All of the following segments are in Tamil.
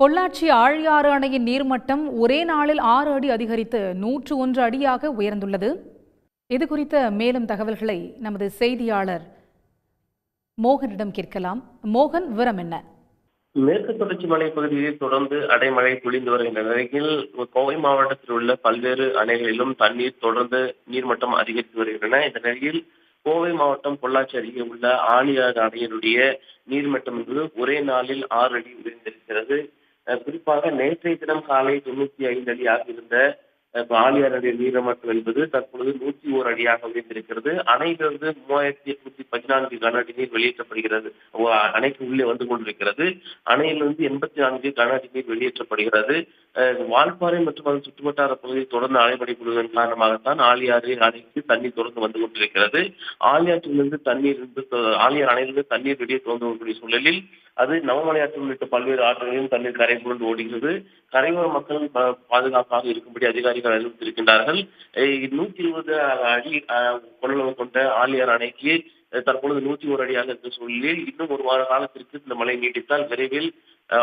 பொள்ளாச்சி ஆழியாறு அணையின் நீர்மட்டம் ஒரே நாளில் ஆறு அடி அதிகரித்து நூற்று ஒன்று அடியாக உயர்ந்துள்ளது. இது குறித்த மேலும் தகவல்களை நமது செய்தியாளர் மோகனிடம் கேட்கலாம். மோகன் விவரம் என்ன? மேற்கு தொடர்ச்சி மலை பகுதியில் தொடர்ந்து அடைமழை பொழிந்து வருகின்ற நிலையில் கோவை மாவட்டத்தில் உள்ள பல்வேறு அணைகளிலும் தண்ணீர் தொடர்ந்து நீர்மட்டம் அதிகரித்து வருகின்றன. இந்த நிலையில் கோவை மாவட்டம் பொள்ளாச்சி அருகே உள்ள ஆழியாறு அணையினுடைய நீர்மட்டம் என்பது ஒரே நாளில் ஆறு அடி உயர்ந்திருக்கிறது. குறிப்பாக நேற்றைய தினம் காலை தொண்ணூத்தி ஐந்து அடியாக இருந்த ஆலியார் அடி அணை என்பது தற்பொழுது நூற்றி ஓர் அடியாக உயர்ந்திருக்கிறது. அணையிலிருந்து மூவாயிரத்தி எட்நூத்தி பதினான்கு கன அடி நீர் வெளியேற்றப்படுகிறது. அணைக்கு உள்ளே வந்து கொண்டிருக்கிறது. அணையிலிருந்து எண்பத்தி நான்கு கன அடி நீர் வெளியேற்றப்படுகிறது. வால்பாறை மற்றும் அதன் சுற்றுவட்டார பகுதியில் தொடர்ந்து அலைமழை பொழிவதன் காரணமாகத்தான் ஆலியாறு அணைக்கு தண்ணீர் தொடர்ந்து வந்து கொண்டிருக்கிறது. ஆலியாற்றிலிருந்து தண்ணீர் இருந்து ஆழியார் அணையிலிருந்து தண்ணீர் வெளியே தொடர்ந்து வரக்கூடிய சூழலில் அது நவமலையாற்று உள்ளிட்ட பல்வேறு ஆற்றுகளிலும் தண்ணீர் கரை புரண்டு ஓடுகிறது. கரையோர மக்கள் பாதுகாப்பாக இருக்கும்படி அதிகாரிகள் அறிவித்திருக்கின்றார்கள் நூத்தி இருபது அடி கொள்ளளவு கொண்ட ஆழியார் அணைக்கு தற்பொழுது நூத்தி ஒரு அடியாக இருக்க சூழலில் இன்னும் ஒரு வார காலத்திற்கு இந்த மழை நீட்டித்தால் விரைவில்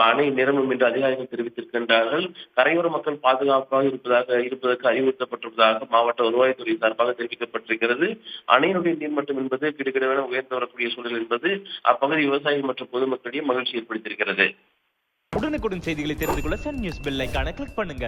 அணை நிரம்பும் என்று அதிகாரிகள் தெரிவித்திருக்கின்றார்கள். கரையோர மக்கள் பாதுகாப்பாக இருப்பதாக இருப்பதற்கு அறிவுறுத்தப்பட்டிருப்பதாக மாவட்ட வருவாய்த்துறை சார்பாக தெரிவிக்கப்பட்டிருக்கிறது. அணையினுடைய நீர்மட்டம் என்பது கிடுகிடவென உயர்ந்து வரக்கூடிய சூழல் என்பது அப்பகுதி விவசாயிகள் மற்றும் பொதுமக்களிடையே மகிழ்ச்சி ஏற்படுத்தியிருக்கிறது. உடனுக்குடன் செய்திகளை தெரிந்து கொள்ள சன் நியூஸ் பெல் ஐக்கான கிளிக் பண்ணுங்க.